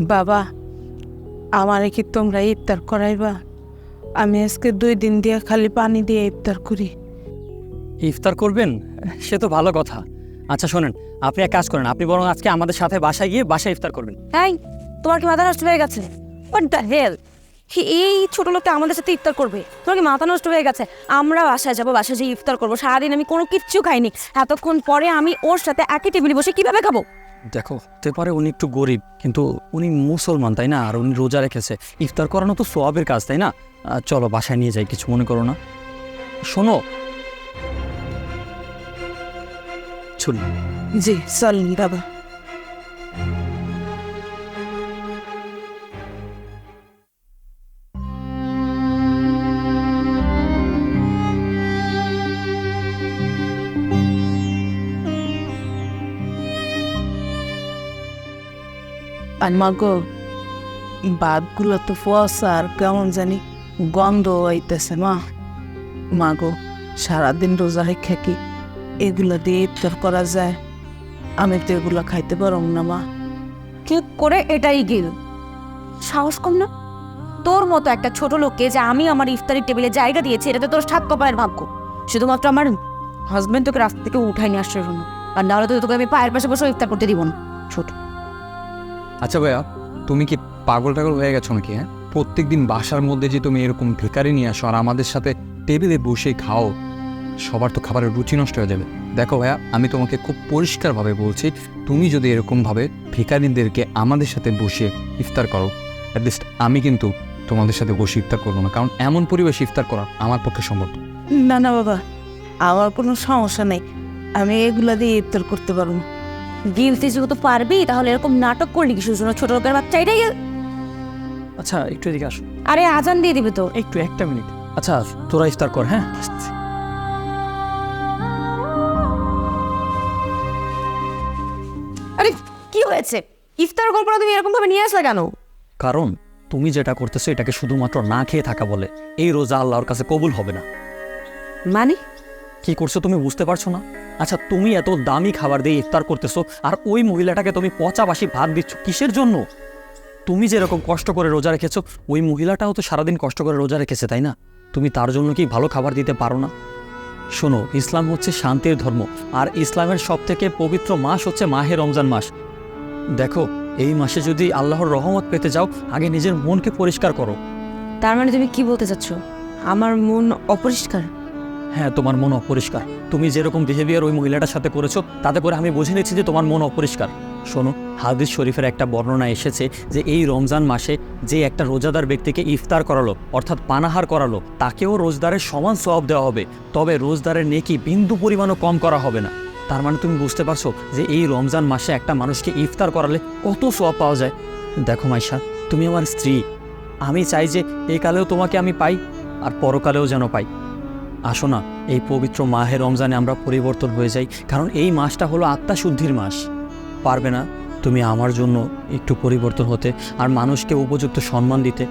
বাবা আমারে কি তোমরা ইফতার করাইবা? আমি আজকে দুই দিন দিয়ে খালি পানি দিয়ে ইফতার করি। ইফতার করবেন? সে তো ভালো কথা। আচ্ছা শোনেন আপনি এক কাজ করেন আপনি বরং আজকে আমাদের সাথে বাসায় গিয়ে বাসায় ইফতার করবেন। হ্যাঁ তোমার কি মাথা নষ্ট হয়ে গেছে? হোয়াট দ্য হেল এই ছোট লোকটা আমাদের সাথে ইফতার করবে? তোমার কি মাথা নষ্ট হয়ে গেছে? আমরা বাসায় যাব বাসায় যেয়ে ইফতার করব। সারাদিন আমি কোনো কিচ্ছু খাইনি। এতক্ষণ পরে আমি ওর সাথে একই টেবিলে বসে কীভাবে খাব? দেখো, হতে পারে উনি একটু গরিব, কিন্তু উনি মুসলমান, তাই না? আর উনি রোজা রেখেছে। ইফতার করানো তো সোয়াবের কাজ, তাই না? চলো, বাসায় নিয়ে যাই, কিছু মনে করো না। শোনো। চল জি চলেন বাবা। আর মা গো ভাতগুলো তো ফসা, আর কেমন জানি গন্ধ হইতেছে মা। মা গো সারাদিন রোজা রেখে কি এগুলো দিয়ে ইফতার করা যায়? আমি তো এগুলো খাইতে পারব না, মা। কি করে এটাই গিল। সাহস কম না? তোর মতো একটা ছোট লোককে যে আমি আমার ইফতারের টেবিলে জায়গা দিয়েছি এটা তো তোর সাত কপালের ভাগ্য। শুধুমাত্র আমার হাজবেন্ড তোকে রাস্তা থেকে উঠাই নিয়ে আসছে জন্য আর নাহলে তো তোকে আমি পায়ের পাশে বসে ইফতার করতে দিব না। ছোট। আচ্ছা ভাইয়া, তুমি কি পাগল টাগল হয়ে গেছো নাকি হ্যাঁ? প্রত্যেক দিন বাসার মধ্যে যে তুমি এরকম ভিকারি নিয়ে আসো আর আমাদের সাথে টেবিলে বসে খাও, সবার তো খাবারের রুচি নষ্ট হয়ে যাবে। দেখো ভাইয়া, আমি তোমাকে খুব পরিষ্কারভাবে বলছি, তুমি যদি এরকমভাবে ভিকারিদেরকে আমাদের সাথে বসে ইফতার করো অ্যাটলিস্ট আমি কিন্তু তোমাদের সাথে বসে ইফতার করব না, কারণ এমন পরিবেশ ইফতার করা আমার পক্ষে সম্ভব না। না বাবা, আমার কোনো সমস্যা নেই, আমি এগুলা দিয়ে ইফতার করতে পারব। যেহেতু পারবি তাহলে এরকম নাটক করলি কি ছোট লোকের বাচ্চা এটাই আচ্ছা একটু এদিকে আসো। আরে আজান দিয়ে দিবে তো। একটু একটা মিনিট। আচ্ছা তোরা ইফতার কর হ্যাঁ? আরে কি হয়েছে? ইফতার কল্পনা তুমি এরকম ভাবে নিয়ে আসলে কেন? কারণ তুমি যেটা করতেছো এটাকে শুধুমাত্র না খেয়ে থাকা বলে। এই রোজা আল্লাহর কাছে কবুল হবে না। মানে? কি করছ তুমি বুঝতে পারছ না? আচ্ছা তুমি এত দামি খাবার দিয়ে ইফতার করতেছো আর ওই মহিলাটাকে তুমি পচা বাসি ভাত দিচ্ছ কিসের জন্য? তুমি যেরকম কষ্ট করে রোজা রেখেছো, ওই মহিলাটাও তো সারাদিন কষ্ট করে রোজা রেখেছে, তাই না? তুমি তার জন্য কি ভালো খাবার দিতে পারো না? শোনো, ইসলাম হচ্ছে শান্তির ধর্ম আর ইসলামের সব থেকে পবিত্র মাস হচ্ছে মাহে রমজান মাস। দেখো, এই মাসে যদি আল্লাহর রহমত পেতে যাও, আগে নিজের মনকে পরিষ্কার করো। তার মানে তুমি কি বলতে চাচ্ছ? আমার মন অপরিষ্কার? হ্যাঁ তোমার মন অপরিষ্কার। তুমি যেরকম বিহেভিয়ার ওই মহিলাটার সাথে করেছ, তাতে করে আমি বুঝে নিচ্ছি যে তোমার মন অপরিষ্কার। শোনো, হাদিস শরীফের একটা বর্ণনা এসেছে যে এই রমজান মাসে যে একটা রোজাদার ব্যক্তিকে ইফতার করালো, অর্থাৎ পানাহার করালো, তাকেও রোজদারের সমান সওয়াব দেওয়া হবে। তবে রোজদারের নেকি বিন্দু পরিমাণও কম করা হবে না। তার মানে তুমি বুঝতে পারছ যে এই রমজান মাসে একটা মানুষকে ইফতার করালে কত সওয়াব পাওয়া যায়? দেখো মাইশা, তুমি আমার স্ত্রী। আমি চাই যে এই কালেও তোমাকে আমি পাই, আর পরকালেও যেন পাই। আসো না, এই পবিত্র মাহে রমজানে আমরা পরিবর্তন হয়ে যাই, কারণ এই মাসটা হলো আত্মা শুদ্ধির মাস। পারবে না, তুমি আমার জন্য একটু পরিবর্তন হতে আর মানুষকে উপযুক্ত সম্মান দিতে।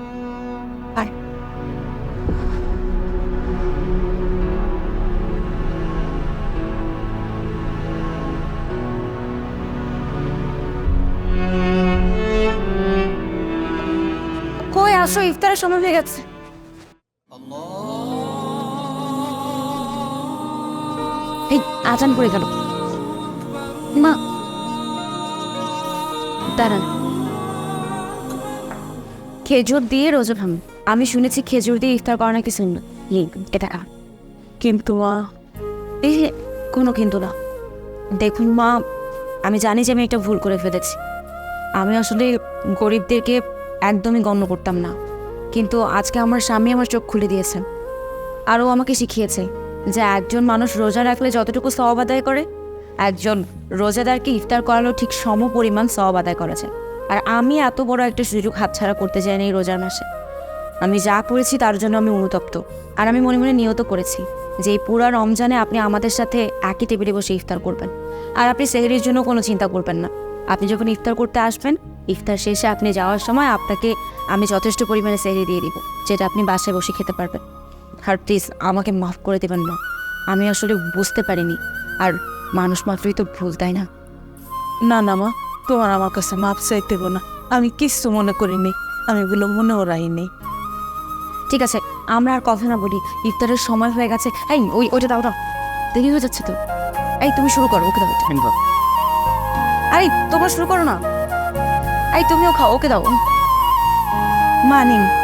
কই আসো, ইফতারের সময় হয়ে গেছে। আজান পড়ে গেল। মা। দাঁড়ান। খেজুর দিয়ে রোজা ভাঙ। আমি শুনেছি খেজুর দিয়ে ইফতার করা নাকি শুনল এটা কিন্তু মা এই কোনো কিন্তু না। দেখুন মা আমি জানি যে আমি একটা ভুল করে ফেলেছি। আমি আসলে গরিবদেরকে একদমই গণ্য করতাম না। কিন্তু আজকে আমার স্বামী আমার চোখ খুলে দিয়েছেন। আরও আমাকে শিখিয়েছে। যে একজন মানুষ রোজা রাখলে যতটুকু সওয়াব আদায় করে? একজন রোজাদারকে ইফতার করালো ঠিক সম পরিমাণ সওয়াব আদায় করা যায় আর আমি এত বড় একটা সুযোগ হাতছাড়া করতে চাইনি এই রোজার মাসে। আমি যা করেছি তার জন্য আমি অনুতপ্ত। আর আমি মনে মনে নিয়ত করেছি যে এই পুরা রমজানে আপনি আমাদের সাথে একই টেবিলে বসে ইফতার করবেন। আর আপনি সেহরির জন্য কোনো চিন্তা করবেন না। আপনি যখন ইফতার করতে আসবেন, ইফতার শেষে আপনি যাওয়ার সময় আপনাকে আমি যথেষ্ট পরিমাণে সেহরি দিয়ে দিব, যেটা আপনি বাসায় বসে খেতে পারবেন। আর প্লিজ আমাকে মাফ করে দেবেন না আমি আসলে বুঝতে পারিনি। আর মানুষ মাত্রই তো ভুল তাই না? না না মা তোমার আমার কাছে মাপ চাইতে না। আমি কিচ্ছু মনে করিনি। আমি এগুলো মনেও রাখিনি। ঠিক আছে আমরা আর কথা না বলি। ইফতারের সময় হয়ে গেছে। এই ওই ওইটা দাও দাও। দেরি হয়ে যাচ্ছে তো। এই তুমি শুরু করো ওকে দাও আরে তোমরা শুরু করো না। এই তুমিও খাও ওকে দাও। মানিন